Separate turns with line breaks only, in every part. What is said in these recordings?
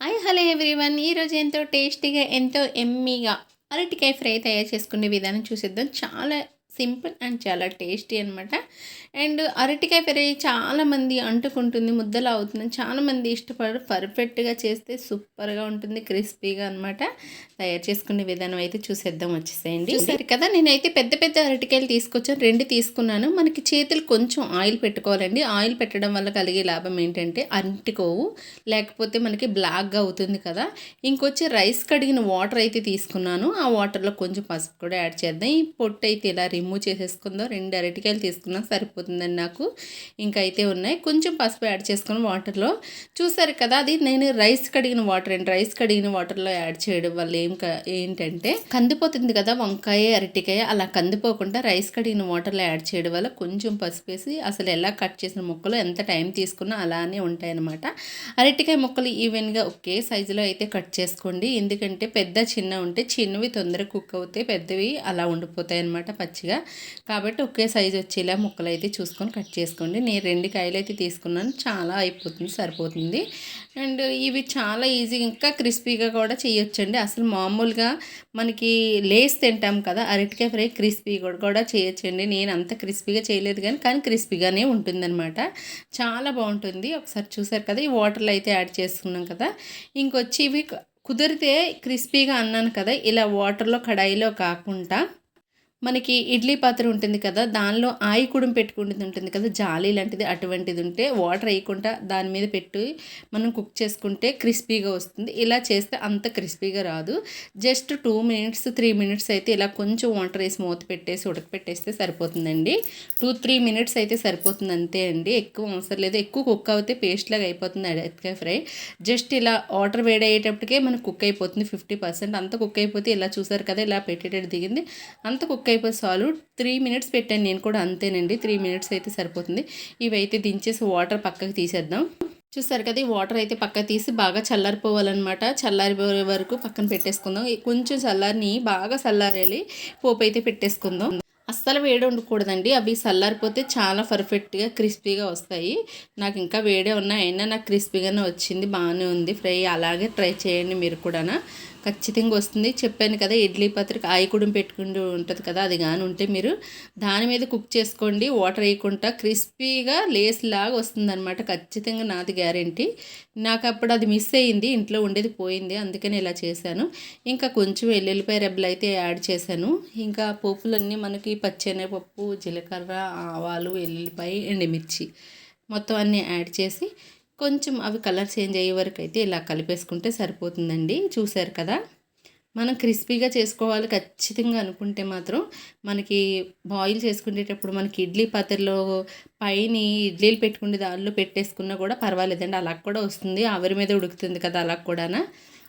I hello everyone. ఈరోజు ఎంతో టేస్టీగా ఎంతో ఎమ్మీగా అరటికాయ ఫ్రై తయారు చేసుకునే విధానం చూసేద్దాం. చాలా సింపుల్ అండ్ చాలా టేస్టీ అనమాట అండ్ అరటికాయ ఫ్రై చాలామంది అంటుకుంటుంది ముద్దలా అవుతుంది చాలామంది ఇష్టపడరు. పర్ఫెక్ట్గా చేస్తే సూపర్గా ఉంటుంది క్రిస్పీగా అనమాట తయారు చేసుకునే విధానం అయితే చూసేద్దాం వచ్చేసేయండి. సరే కదా నేనైతే పెద్ద పెద్ద అరటికాయలు తీసుకొచ్చాను. రెండు తీసుకున్నాను. మనకి చేతులు కొంచెం ఆయిల్ పెట్టుకోవాలండి. ఆయిల్ పెట్టడం వల్ల కలిగే లాభం ఏంటంటే అంటుకోవు. లేకపోతే మనకి బ్లాక్గా అవుతుంది కదా. ఇంకొచ్చి రైస్ కడిగిన వాటర్ అయితే తీసుకున్నాను. ఆ వాటర్లో కొంచెం పసుపు కూడా యాడ్ చేద్దాం. ఈ పొట్టు అయితే ఇలా రిమూవ్ చేసేసుకుందాం. రెండు అరటికాయలు తీసుకున్నా సరిపోతుందండి నాకు ఇంకా అయితే ఉన్నాయి. కొంచెం పసుపు యాడ్ చేసుకుని వాటర్లో చూసారు కదా అది నేను రైస్ కడిగిన వాటర్ అండి రైస్ కడిగిన వాటర్లో యాడ్ చేయడం వల్ల ఏం ఏంటంటే కందిపోతుంది కదా వంకాయ అరటికాయ అలా కందిపోకుండా రైస్ కడిగిన వాటర్లో యాడ్ చేయడం వల్ల కొంచెం పసుపు వేసి అసలు ఎలా కట్ చేసిన ముక్కలు ఎంత టైం తీసుకున్నా అలానే ఉంటాయన్నమాట. అరటికాయ ముక్కలు ఈవెన్గా ఒకే సైజులో అయితే కట్ చేసుకోండి. ఎందుకంటే పెద్ద చిన్న ఉంటే చిన్నవి తొందరగా కుక్ అవుతాయి పెద్దవి అలా ఉండిపోతాయి అనమాట పచ్చిగా. కాబట్టి ఒకే సైజు వచ్చేలా ముక్కలు అయితే చూసుకొని కట్ చేసుకోండి. నేను రెండు కాయలు అయితే తీసుకున్నాను. చాలా అయిపోతుంది సరిపోతుంది. అండ్ ఇవి చాలా ఈజీ ఇంకా క్రిస్పీగా కూడా చేయొచ్చండి. అసలు మామూలుగా మనకి లేస్ తింటాం కదా అరటికాయ ఫ్రై క్రిస్పీ కూడా చేయొచ్చండి. నేను అంత క్రిస్పీగా చేయలేదు కానీ కానీ క్రిస్పీగానే ఉంటుందన్నమాట. చాలా బాగుంటుంది. ఒకసారి చూసారు కదా ఈ వాటర్లో అయితే యాడ్ చేసుకున్నాం కదా. ఇంకొచ్చి ఇవి కుదిరితే క్రిస్పీగా అన్నాను కదా ఇలా వాటర్లో కడాయిలో కాకుండా మనకి ఇడ్లీ పాత్ర ఉంటుంది కదా దానిలో ఆయి కుడుం పెట్టుకుంటుంది ఉంటుంది కదా జాలి లాంటిది అటువంటిది ఉంటే వాటర్ వేయకుండా దాని మీద పెట్టి మనం కుక్ చేసుకుంటే క్రిస్పీగా వస్తుంది. ఇలా చేస్తే అంత క్రిస్పీగా రాదు. Just two minutes three minutes అయితే ఇలా కొంచెం వాటర్ వేసి మూత పెట్టేసి ఉడకపెట్టేస్తే సరిపోతుందండి. టూ త్రీ మినిట్స్ అయితే సరిపోతుంది అంతే అండి. ఎక్కువ అవసరం లేదు. ఎక్కువ కుక్ అయితే పేస్ట్ లాగా అయిపోతుంది అడకాయ ఫ్రై. జస్ట్ ఇలా వాటర్ వేడయ్యేటప్పటికే మనకు కుక్ అయిపోతుంది ఫిఫ్టీ పర్సెంట్. అంత కుక్ అయిపోతే ఇలా చూసారు కదా ఇలా పెట్టేటట్టు దిగింది. అంత కుక్ కుక్ అయిపోయి చాలు. త్రీ మినిట్స్ పెట్టాను నేను కూడా అంతేనండి. త్రీ మినిట్స్ అయితే సరిపోతుంది. ఇవైతే దించేసి వాటర్ పక్కకి తీసేద్దాం. చూసారు కదా ఈ వాటర్ అయితే పక్క తీసి బాగా చల్లారిపోవాలన్నమాట. చల్లారిపోయే వరకు పక్కన పెట్టేసుకుందాం. కొంచెం చల్లారిని బాగా చల్లారేయాలి పోపు అయితే పెట్టేసుకుందాం. అస్సలు వేడి ఉండకూడదండి. అవి చల్లారిపోతే చాలా పర్ఫెక్ట్గా క్రిస్పీగా వస్తాయి. నాకు ఇంకా వేడే ఉన్నాయి అయినా నాకు క్రిస్పీగానే వచ్చింది. బాగానే ఉంది. ఫ్రై అలాగే ట్రై చేయండి మీరు కూడా ఖచ్చితంగా వస్తుంది. చెప్పాను కదా ఇడ్లీ పత్రిక ఆయకుడం పెట్టుకుంటూ ఉంటుంది కదా అది కానీ ఉంటే మీరు దాని మీద కుక్ చేసుకోండి. వాటర్ వేయకుండా క్రిస్పీగా లేస్ లాగా వస్తుంది అనమాట ఖచ్చితంగా నాది గ్యారంటీ. నాకు అప్పుడు అది మిస్ అయ్యింది ఇంట్లో ఉండేది పోయింది అందుకని ఇలా చేశాను. ఇంకా కొంచెం వెల్లుల్లిపాయ రెబ్బలు అయితే యాడ్ చేశాను. ఇంకా పోపులన్నీ మనకి పచ్చెనగపప్పు జీలకర్ర ఆవాలు వెల్లుల్లిపాయ ఎండుమిర్చి మొత్తం అన్నీ యాడ్ చేసి కొంచెం అవి కలర్ చేంజ్ అయ్యే వరకు అయితే ఇలా కలిపేసుకుంటే సరిపోతుందండి. చూసారు కదా? మనం క్రిస్పీగా చేసుకోవాలి ఖచ్చితంగా అనుకుంటే మాత్రం మనకి బాయిల్ చేసుకునేటప్పుడు మనకి ఇడ్లీ పాత్రలో పైన ఇడ్లీలు పెట్టుకునే దానిలో పెట్టేసుకున్నా కూడా పర్వాలేదండి. అలా కూడా వస్తుంది. ఆవిరి మీద ఉడుకుతుంది కదా అలా కూడా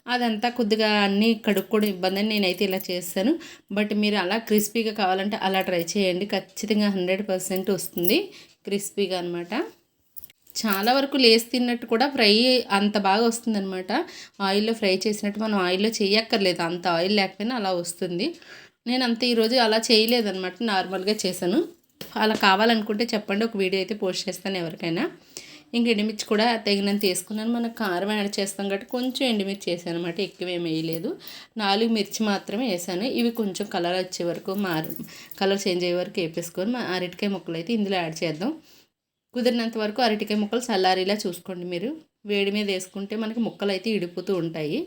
అదంతా కొద్దిగా అన్నీ కడుక్కోవడం ఇబ్బంది అని నేనైతే ఇలా చేస్తాను. బట్ మీరు అలా క్రిస్పీగా కావాలంటే అలా ట్రై చేయండి. ఖచ్చితంగా హండ్రెడ్ పర్సెంట్ వస్తుంది క్రిస్పీగా అనమాట చాలా వరకు లేస్ తిన్నట్టు కూడా ఫ్రై అంత బాగా వస్తుందనమాట ఆయిల్లో ఫ్రై చేసినట్టు మనం ఆయిల్లో చేయక్కర్లేదు. అంత ఆయిల్ లేకపోయినా అలా వస్తుంది. నేను అంత ఈరోజు అలా చేయలేదనమాట నార్మల్గా చేశాను. అలా కావాలనుకుంటే చెప్పండి. ఒక వీడియో అయితే పోస్ట్ చేస్తాను ఎవరికైనా. ఇంక ఎండుమిర్చి కూడా తగినంత వేసుకున్నాను. మనకు కారం యాడ్ చేస్తాం కాబట్టి కొంచెం ఎండుమిర్చి వేసాను అనమాట ఎక్కువ ఏమి వేయలేదు. నాలుగు మిర్చి మాత్రమే వేసాను. ఇవి కొంచెం కలర్ వచ్చే వరకు మారు కలర్ చేంజ్ అయ్యే వరకు వేపేసుకొని మా అరటికాయ ముక్కలు అయితే ఇందులో యాడ్ చేద్దాం. కుదిరినంత వరకు అరటికాయ ముక్కలు చల్లారేలా చూసుకోండి మీరు. వేడి మీద వేసుకుంటే మనకి ముక్కలు అయితే ఇడిపోతూ ఉంటాయి.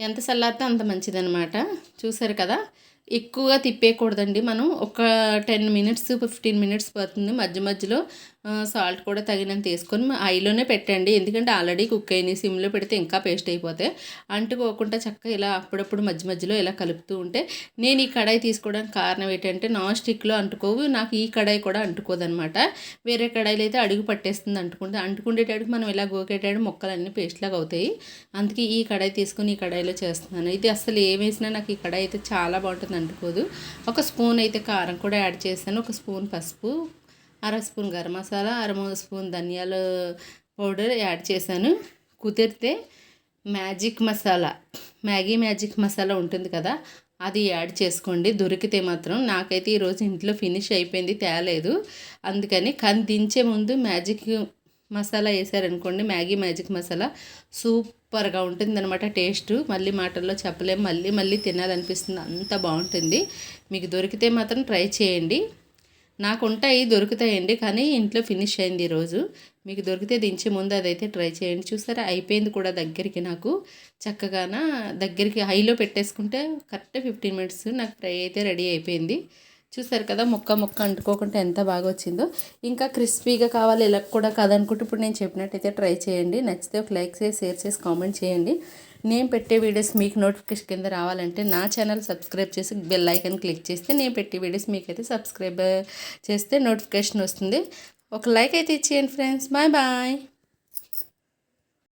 ఎంత చల్లారితే అంత మంచిదనమాట చూసారు కదా? ఎక్కువగా తిప్పేయకూడదండి. మనం ఒక టెన్ మినిట్స్ ఫిఫ్టీన్ మినిట్స్ పడుతుంది. మధ్య మధ్యలో సాల్ట్ కూడా తగినంత వేసుకొని ఐలోనే పెట్టండి. ఎందుకంటే ఆల్రెడీ కుక్ అయినాయి. సిమ్లో పెడితే ఇంకా పేస్ట్ అయిపోతాయి అంటుకోకుండా చక్కగా ఇలా అప్పుడప్పుడు మధ్య మధ్యలో ఇలా కలుపుతూ ఉంటే నేను ఈ కడాయి తీసుకోవడానికి కారణం ఏంటంటే నాన్ స్టిక్లో అంటుకోవు. నాకు ఈ కడాయి కూడా అంటుకోదనమాట. వేరే కడాయిలు అయితే అడుగు పట్టేస్తుంది అంటుకుంటే అంటుకుండేటప్పుడు మనం ఇలా గోకేటాడు మొక్కలన్నీ పేస్ట్ లాగా అవుతాయి. అందుకే ఈ కడాయి తీసుకుని ఈ కడాయిలో చేస్తున్నాను. ఇది అసలు ఏ వేసినా నాకు ఈ కడాయి అయితే చాలా బాగుంటుంది అంటుకోదు ఒక స్పూన్ అయితే కారం కూడా యాడ్ చేశాను. ఒక స్పూన్ పసుపు అర స్పూన్ గరం మసాలా అర మూడు స్పూన్ ధనియాల పౌడర్ యాడ్ చేశాను. కుదిరితే magic masala Maggi magic masala ఉంటుంది కదా అది యాడ్ చేసుకోండి. దొరికితే మాత్రం. నాకైతే ఈరోజు ఇంట్లో ఫినిష్ అయిపోయింది తేలేదు. అందుకని కానీ దించే ముందు మ్యాజిక్ మసాలా వేసారనుకోండి మ్యాగీ మ్యాజిక్ మసాలా. సూపర్గా ఉంటుందన్నమాట టేస్ట్. మళ్ళీ మాటల్లో చెప్పలేము మళ్ళీ మళ్ళీ తినాలనిపిస్తుంది. అంత బాగుంటుంది. మీకు దొరికితే మాత్రం ట్రై చేయండి. నాకు ఉంటాయి దొరుకుతాయండి కానీ ఇంట్లో ఫినిష్ అయింది ఈరోజు. మీకు దొరికితే దించే ముందు అదైతే ట్రై చేయండి. చూసారా? అయిపోయింది కూడా దగ్గరికి నాకు. చక్కగాన దగ్గరికి హైలో పెట్టేసుకుంటే కరెక్ట్ ఫిఫ్టీన్ మినిట్స్ నాకు ఫ్రై అయితే రెడీ అయిపోయింది. చూసారు కదా ముక్క ముక్క అంటుకోకుండా ఎంత బాగా వచ్చిందో ఇంకా క్రిస్పీగా కావాలి ఇలా కూడా కాదనుకుంటే ఇప్పుడు నేను చెప్పినట్టయితే ట్రై చేయండి. నచ్చితే ఒక లైక్ చేసి షేర్ చేసి కామెంట్ చేయండి. నేను పెట్టే వీడియోస్ మీకు నోటిఫికేషన్ కింద రావాలంటే నా ఛానల్ సబ్స్క్రైబ్ చేసి బెల్ ఐకన్ క్లిక్ చేస్తే నేను పెట్టే వీడియోస్ మీకైతే సబ్స్క్రైబ్ చేస్తే నోటిఫికేషన్ వస్తుంది. ఒక లైక్ అయితే ఇచ్చేయండి ఫ్రెండ్స్. Bye bye.